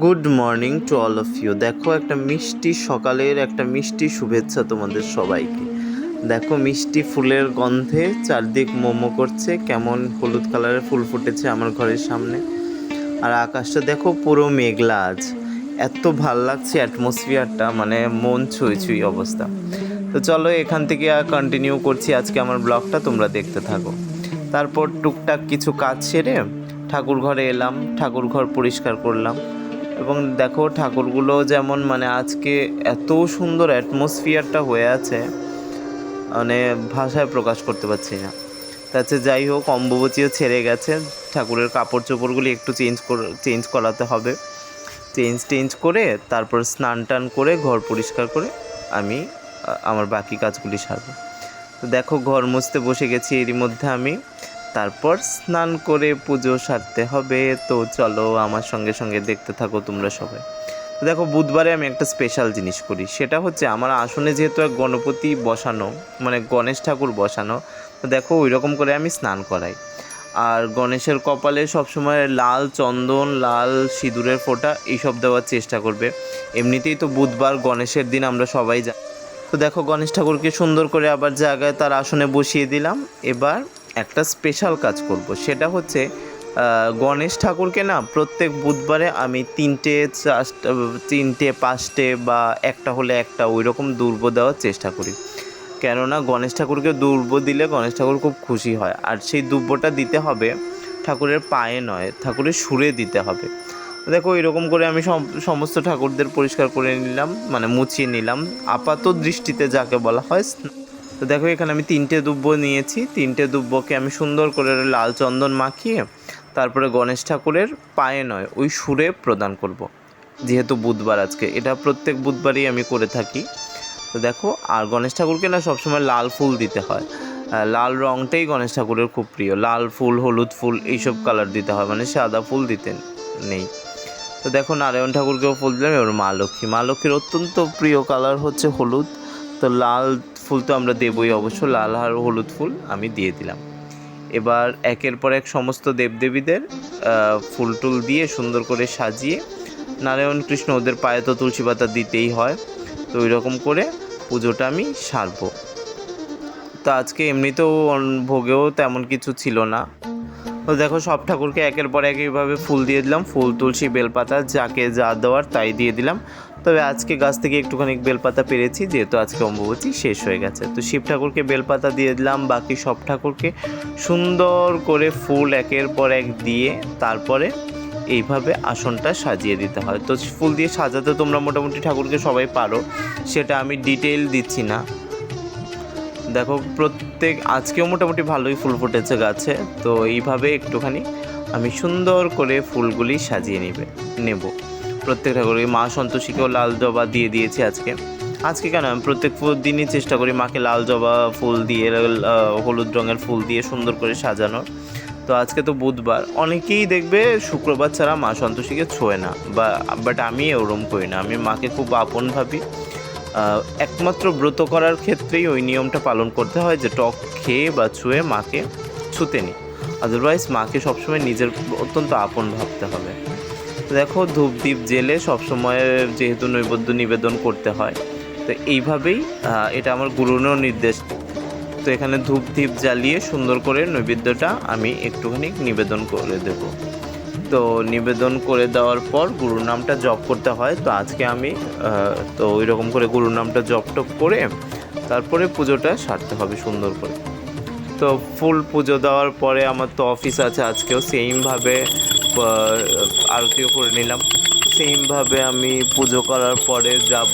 Good morning to all of you দেখো, একটা মিষ্টি সকালের একটা মিষ্টি শুভেচ্ছা তোমাদের সবাইকে। দেখো, মিষ্টি ফুলের গন্ধে চারদিক মোমো করছে। কেমন হলুদ কালারের ফুল ফুটেছে আমার ঘরের সামনে। আর আকাশটা দেখো, পুরো মেঘলা আজ। এত ভালো লাগছে অ্যাটমসফিয়ারটা মানে মন ছুঁই ছুঁই অবস্থা। তো চলো, এখান থেকে আর কন্টিনিউ করছি আজকে আমার ব্লগটা, তোমরা দেখতে থাকো। তারপর টুকটাক কিছু কাজ সেরে ঠাকুর ঘরে এলাম, ঠাকুর ঘর পরিষ্কার করলাম। এবং দেখো ঠাকুরগুলো যেমন মানে আজকে এত সুন্দর অ্যাটমসফিয়ারটা হয়ে আছে মানে ভাষায় প্রকাশ করতে পারছি না। তাছে যাই হোক অম্বুবচিও ছেড়ে গেছে, ঠাকুরের কাপড় চোপড়গুলি একটু চেঞ্জ চেঞ্জ করাতে হবে। চেঞ্জ টেঞ্জ করে তারপর স্নান, টান করে ঘর পরিষ্কার করে আমি আমার বাকি কাজগুলি সারবো। তো দেখো ঘর মুছতে বসে গেছি এরই মধ্যে আমি। তারপর স্নান করে পুজো সারতে হবে। তো চলো আমার সঙ্গে সঙ্গে দেখতে থাকো তোমরা সবাই। তো দেখো, বুধবারে আমি একটা স্পেশাল জিনিস করি। সেটা হচ্ছে আমার আসনে যেহেতু এক গণপতি বসানো মানে গণেশ ঠাকুর বসানো, তো দেখো ওই রকম করে আমি স্নান করাই। আর গণেশের কপালে সবসময় লাল চন্দন, লাল সিঁদুরের ফোঁটা, এইসব দেওয়ার চেষ্টা করবে। এমনিতেই তো বুধবার গণেশের দিন, আমরা সবাই যা তো দেখো, গণেশ ঠাকুরকে সুন্দর করে আবার জায়গায় তার আসনে বসিয়ে দিলাম। এবার একটা স্পেশাল কাজ করব। সেটা হচ্ছে গণেশ ঠাকুরকে না প্রত্যেক বুধবারে আমি তিনটে চারটে, তিনটে, পাঁচটে বা একটা হলে একটা ওই রকম দুর্ব দেওয়ার চেষ্টা করি। কেননা গণেশ ঠাকুরকে দুর্ব দিলে গণেশ ঠাকুর খুব খুশি হয়। আর সেই দুর্বটা দিতে হবে ঠাকুরের পায়ে নয়, ঠাকুরের সুরে দিতে হবে। দেখো এরকম করে আমি সম- সমস্ত ঠাকুরদের পরিষ্কার করে নিলাম মানে মুছিয়ে নিলাম। আপাত দৃষ্টিতে যাকে বলা হয় তো দেখো এখানে আমি তিনটে দুব্ব নিয়েছি। তিনটে দুব্বকে আমি সুন্দর করে লাল চন্দন মাখিয়ে, তারপরে গণেশ ঠাকুরের পায়ে নয়, ওই সুরে প্রদান করব। যেহেতু বুধবার আজকে, এটা প্রত্যেক বুধবারই আমি করে থাকি। তো দেখো, আর গণেশ ঠাকুরকে না সবসময় লাল ফুল দিতে হয়। লাল রঙটাই গণেশ ঠাকুরের খুব প্রিয়। লাল ফুল, হলুদ ফুল, এইসব কালার দিতে হয় মানে সাদা ফুল দিতে নেই। তো দেখো, নারায়ণ ঠাকুরকেও ফুল দিলাম, এবার মা লক্ষ্মী। মা লক্ষ্মীর অত্যন্ত প্রিয় কালার হচ্ছে হলুদ। তো লাল ফুল তো আমরা দেবই, অবশ্য লাল আর হলুদ ফুল আমি দিয়ে দিলাম। এবার একের পর এক সমস্ত দেবদেবীদের ফুল টুল দিয়ে সুন্দর করে সাজিয়ে, নারায়ণ কৃষ্ণ ওদের পায়ে তো তুলসী পাতা দিতেই হয়, তো ওই রকম করে পুজোটা আমি সারবো। তো আজকে এমনিতেও ভোগেও তেমন কিছু ছিল না। তো দেখো, সব ঠাকুরকে একের পর এক এইভাবে ফুল দিয়ে দিলাম। ফুল, তুলসী, বেলপাতা, যাকে যা দেওয়ার তাই দিয়ে দিলাম। তবে আজকে গাছ থেকে একটুখানি বেলপাতা পেরেছি, যেহেতু আজকে অম্বুবচী শেষ হয়ে গেছে। তো শিব ঠাকুরকে বেলপাতা দিয়ে দিলাম, বাকি সব ঠাকুরকে সুন্দর করে ফুল একের পর এক দিয়ে তারপরে এইভাবে আসনটা সাজিয়ে দিতে হয়। তো ফুল দিয়ে সাজাতে তোমরা মোটামুটি ঠাকুরকে সবাই পারো, সেটা আমি ডিটেল দিচ্ছি না। দেখো, প্রত্যেক, আজকেও মোটামুটি ভালোই ফুল ফুটেছে গাছে, তো এইভাবে একটুখানি আমি সুন্দর করে ফুলগুলি সাজিয়ে নেবে, নেব। প্রত্যেক ঠাকুরকে মা সন্তোষীকেও লাল জবা দিয়ে দিয়েছি আজকে। আজকে কেন? আমি প্রত্যেক দিনই চেষ্টা করি মাকে লাল জবা ফুল দিয়ে হলুদ রঙের ফুল দিয়ে সুন্দর করে সাজানোর। তো আজকে তো বুধবার। অনেকেই দেখবে শুক্রবার ছাড়া মা সন্তোষীকে ছোঁয় না। বা বাট আমি ওরম করি না। আমি মাকে খুব আপন ভাবি। একমাত্র ব্রত করার ক্ষেত্রেই ওই নিয়মটা পালন করতে হয় যে টক খেয়ে বা ছুঁয়ে মাকে ছুতে নি। আদারওয়াইজ মাকে সবসময় নিজের অত্যন্ত আপন ভাবতে হবে। দেখো ধূপ দ্বীপ জেলে সবসময় যেহেতু নৈবেদ্য নিবেদন করতে হয়। তো এইভাবেই এটা আমার গুরুরও নির্দেশ। তো এখানে ধূপ দ্বীপ জ্বালিয়ে সুন্দর করে নৈবেদ্যটা আমি একটুখানি নিবেদন করে দেবো। তো নিবেদন করে দেওয়ার পর গুরুর নামটা জপ করতে হয়। তো আজকে আমি তো ওই রকম করে গুরুর নামটা জপ টপ করে তারপরে পুজোটা সারতে হবে সুন্দর করে। তো ফুল পুজো দেওয়ার পরে আমার তো অফিস আছে, আজকেও সেমভাবে আরতিও করে নিলাম। সেমভাবে আমি পুজো করার পরে যাব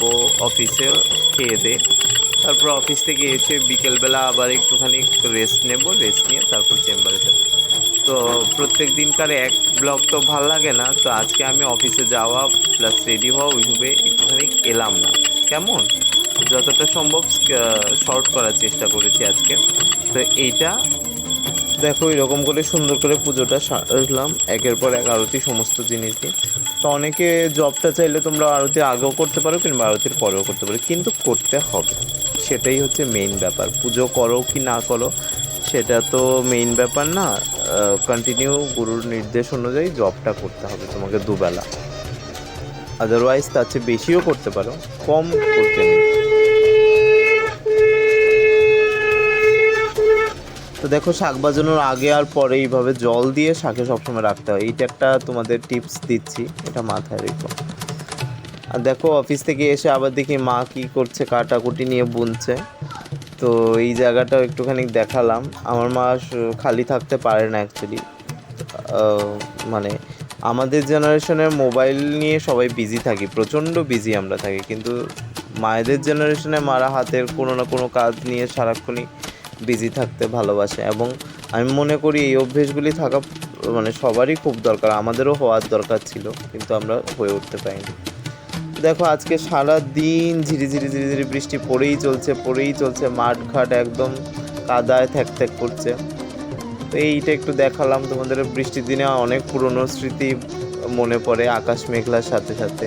অফিসে খেয়ে দে। তারপর অফিস থেকে এসে বিকেলবেলা আবার একটুখানি রেস্ট নেব রেস্ট নিয়ে তারপর চেম্বারে যাব। তো প্রত্যেক দিনকার এক ব্লগ তো ভালো লাগে না, তো আজকে আমি অফিসে যাওয়া প্লাস রেডি হওয়া ওইভাবে একটুখানি এলাম না। কেমন? যতটা সম্ভব শর্ট করার চেষ্টা করেছি আজকে। তো এইটা দেখো, এরকম করে সুন্দর করে পুজোটা সারলাম। একের পর এক আরতি সমস্ত জিনিসই। তো অনেকে জবটা চাইলে তোমরা আরতি আগেও করতে পারো কিংবা আরতির পরেও করতে পারো, কিন্তু করতে হবে। সেটাই হচ্ছে মেইন ব্যাপার। পুজো করো কি না করো, সেটা তো মেইন ব্যাপার না। কন্টিনিউ গুরুর নির্দেশ অনুযায়ী জবটা করতে হবে তোমাকে দুবেলা। আদারওয়াইজ তার চেয়ে বেশিও করতে পারো, কম করতে নেই। তো দেখো শাক বাজানোর আগে আর পরে এইভাবে জল দিয়ে শাকে সবসময় রাখতে হয়। এইটা একটা তোমাদের টিপস দিচ্ছি, এটা মাথায় রেখো। আর দেখো অফিস থেকে এসে আবার দেখি মা কি করছে, কাটাকুটি নিয়ে বুনছে। তো এই জায়গাটাও একটুখানি দেখালাম। আমার মা খালি থাকতে পারে না অ্যাকচুয়ালি মানে আমাদের জেনারেশনের মোবাইল নিয়ে সবাই বিজি থাকি, প্রচণ্ড বিজি আমরা থাকি। কিন্তু মায়েদের জেনারেশনে মারা হাতের কোনো না কোনো কাজ নিয়ে সারাক্ষণই বিজি থাকতে ভালোবাসে এবং আমি মনে করি এই অভ্যেসগুলি থাকা মানে সবারই খুব দরকার, আমাদেরও হওয়ার দরকার ছিল, কিন্তু আমরা হয়ে উঠতে পারিনি। দেখো, আজকে সারা দিন ঝিরি ঝিরি ঝিরি ঝিরি বৃষ্টি পড়েই চলছে পড়েই চলছে মাঠ ঘাট একদম কাদায় থ্যাক থ্যাক করছে। তো এইটা একটু দেখালাম, তোমাদের বৃষ্টির দিনে অনেক পুরনো স্মৃতি মনে পড়ে, আকাশ মেঘলার সাথে সাথে।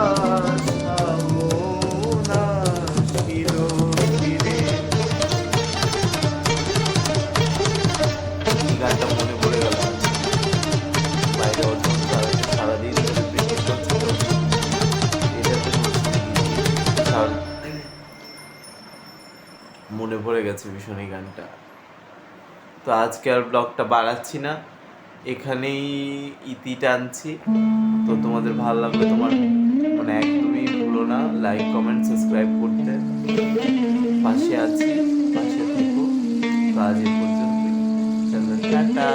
পড়ে গেছে ভীষণ এই গানটা। তো আজকে আর ব্লগটা বাড়াচ্ছি না, এখানেই ইতি টানছি। তো তোমাদের ভালো লাগবে তোমার মানে একদমই ভুলো না লাইক কমেন্ট সাবস্ক্রাইব করতে। পাশে আছি, পাশে থেকো। তো আজ পর্যন্ত টাটা।